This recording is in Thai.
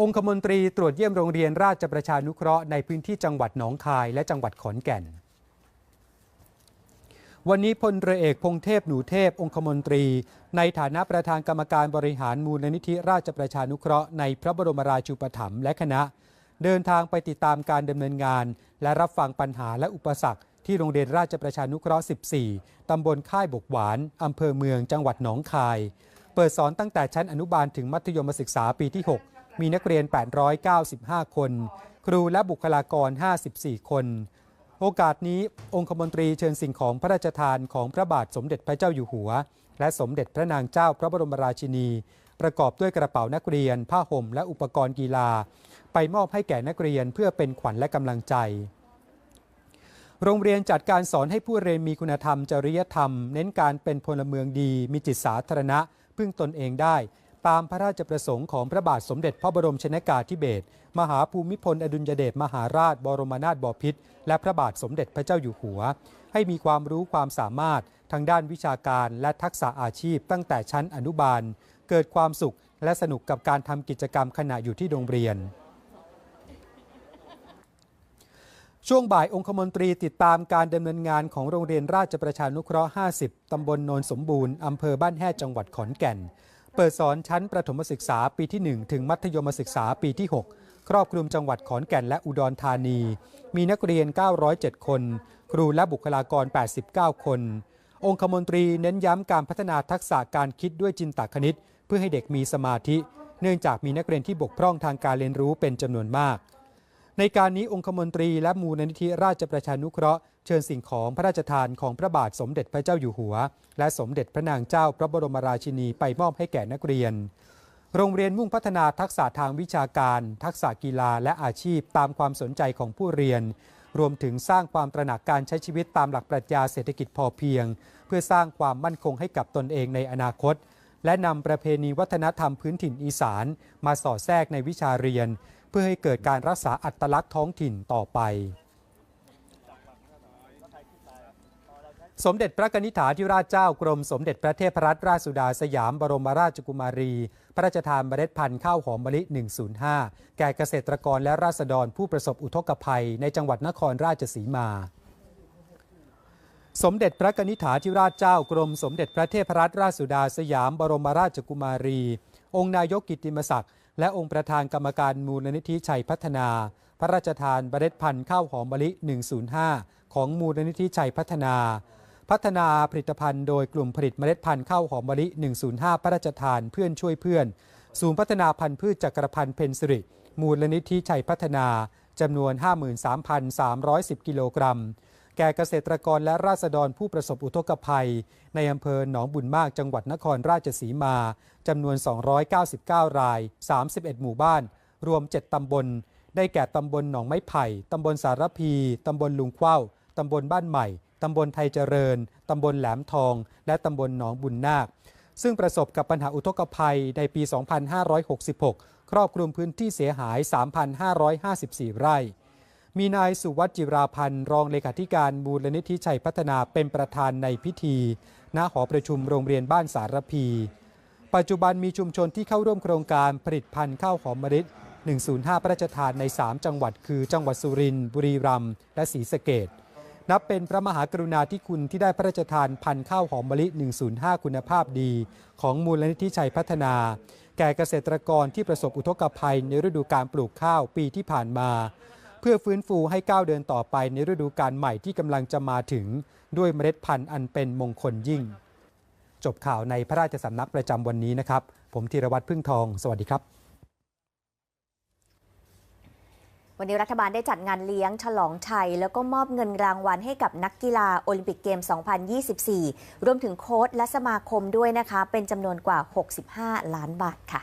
องคมนตรีตรวจเยี่ยมโรงเรียนราชประชานุเคราะห์ในพื้นที่จังหวัดหนองคายและจังหวัดขอนแก่น วันนี้พลเรือเอกพงเทพหนูเทพ องคมนตรี ในฐานะประธานกรรมการบริหารมูลนิธิราชประชานุเคราะห์ในพระบรมราชูปถัมภ์และคณะ เดินทางไปติดตามการดำเนินงาน และรับฟังปัญหาและอุปสรรคที่โรงเรียนราชประชานุเคราะห์ 14 ตำบลค่ายบกหวาน อำเภอเมือง จังหวัดหนองคาย เปิดสอนตั้งแต่ชั้นอนุบาลถึงมัธยมศึกษาปีที่ 6 มีนักเรียน 895 คน ครูและบุคลากร 54 คน โอกาสนี้องคมนตรีเชิญสิ่งของพระราชทานของพระบาทสมเด็จพระเจ้าอยู่หัว และสมเด็จพระนางเจ้าพระบรมราชินี ประกอบด้วยกระเป๋านักเรียน ผ้าห่ม และอุปกรณ์กีฬา ไปมอบให้แก่นักเรียนเพื่อเป็นขวัญและกำลังใจโรงเรียนจัดการสอนให้ผู้เรียนมีคุณธรรมจริยธรรม เน้นการเป็นพลเมืองดี มีจิตสาธารณะ พึ่งตนเองได้ ตามพระราชประสงค์ของพระบาทสมเด็จพระบรมชนากาธิเบศรมหาภูมิพลอดุลยเดชมหาราช บรมนาถบพิตรและพระบาทสมเด็จพระเจ้าอยู่หัว ให้มีความรู้ความสามารถทางด้านวิชาการและทักษะอาชีพตั้งแต่ชั้นอนุบาล เกิดความสุขและสนุกกับการทำกิจกรรมขณะอยู่ที่โรงเรียนช่วงบ่ายองคมนตรีติดตามการดำเนินงานของโรงเรียนราชประชานุเคราะห์ 50 ตำบลโนนสมบูรณ์ อำเภอบ้านแห่จังหวัดขอนแก่น เปิดสอนชั้นประถมศึกษาปีที่ 1 ถึงมัธยมศึกษาปีที่ 6 ครอบคลุมจังหวัดขอนแก่นและอุดรธานี มีนักเรียน 907 คน ครูและบุคลากร 89 คน องคมนตรีเน้นย้ำการพัฒนาทักษะการคิดด้วยจินตคณิต เพื่อให้เด็กมีสมาธิ เนื่องจากมีนักเรียนที่บกพร่องทางการเรียนรู้เป็นจำนวนมาก ในการนี้องคมนตรีและมูลนิธิราชประชานุเคราะห์เชิญสิ่งของพระราชทานของพระบาทสมเด็จพระเจ้าอยู่หัว และสมเด็จพระนางเจ้าพระบรมราชินีไปมอบให้แก่นักเรียน โรงเรียนมุ่งพัฒนาทักษะทางวิชาการ ทักษะกีฬาและอาชีพตามความสนใจของผู้เรียน รวมถึงสร้างความตระหนักการใช้ชีวิตตามหลักปรัชญาเศรษฐกิจพอเพียง เพื่อสร้างความมั่นคงให้กับตนเองในอนาคต และนำประเพณีวัฒนธรรมพื้นถิ่นอีสาน มาสอดแทรกในวิชาเรียน พื่อให้เกิดการรักษาอัตลักษณ์ท้องถิ่นต่อไป สมเด็จพระนิธิถาธิราชเจ้ากรมสมเด็จพระเทพรัตนราชสุดาสยามบรมราชกุมารี พระราชทานเมล็ดพันธุ์ข้าวหอมมะลิ 105 แก่เกษตรกรและราษฎรผู้ประสบอุทกภัยในจังหวัดนครราชสีมาสมเด็จพระนิธิถาธิราชเจ้ากรมสมเด็จพระเทพรัตนราชสุดาสยามบรมราชกุมารี องค์นายกกิตติมศักดิ์ และองค์ประธานกรรมการมูลนิธิชัยพัฒนา พระราชทานเมล็ดพันธุ์ข้าวหอมมะลิ 105 ของมูลนิธิชัยพัฒนา พัฒนาผลิตภัณฑ์โดยกลุ่มผลิตเมล็ดพันธุ์ข้าวหอมมะลิ 105 พระราชทานเพื่อนช่วยเพื่อน ศูนย์พัฒนาพันธุ์พืชจักรพันธ์เพนสิริมูลนิธิชัยพัฒนาจำนวน 53,310 กิโลกรัม แก่เกษตรกรและราษฎรผู้ประสบอุทกภัย ในอำเภอหนองบุญมากจังหวัดนครราชสีมาจำนวน 299 ราย 31 หมู่บ้าน รวม 7 ตำบล ได้แก่ตำบลหนองไม้ไผ่ ตำบลสารพี ตำบลลุงเข้าตำบลบ้านใหม่ ตำบลไทยเจริญ ตำบลแหลมทอง และตำบลหนองบุญนาค ซึ่งประสบกับปัญหาอุทกภัยในปี 2566 ครอบคลุมพื้นที่เสียหาย 3,554 ไร่ มีนายสุวัจจิราพันธ์รองเลขาธิการมูลนิธิชัยพัฒนาเป็นประธานในพิธี ณหอประชุมโรงเรียนบ้านสารพี ปัจจุบันมีชุมชนที่เข้าร่วมโครงการผลิตพันธุ์ข้าวหอมมะลิ105 พระราชทานใน 3 จังหวัด คือ จังหวัดสุรินทร์บุรีรัมย์และศรีสะเกษนับเป็นพระมหากรุณาธิคุณที่ได้พระราชทานพันธุ์ข้าวหอมมะลิ 105 คุณภาพดี ของมูลนิธิชัยพัฒนา แก่เกษตรกรที่ประสบอุทกภัยในฤดูการปลูกข้าวปีที่ผ่านมา เพื่อฟื้นฟูให้ก้าวเดินต่อไปในฤดูการใหม่ที่กำลังจะมาถึง ด้วยเมล็ดพันธุ์อันเป็นมงคลยิ่ง จบข่าวในพระราชสำนักประจำวันนี้นะครับ ผมธีรวัตรพึ่งทอง สวัสดีครับวันนี้รัฐบาลได้จัดงานเลี้ยงฉลองชัย แล้วก็มอบเงินรางวัลให้กับนักกีฬาโอลิมปิกเกม 2024 รวมถึงโค้ชและสมาคมด้วยนะคะ เป็นจำนวนกว่า 65 ล้านบาทค่ะ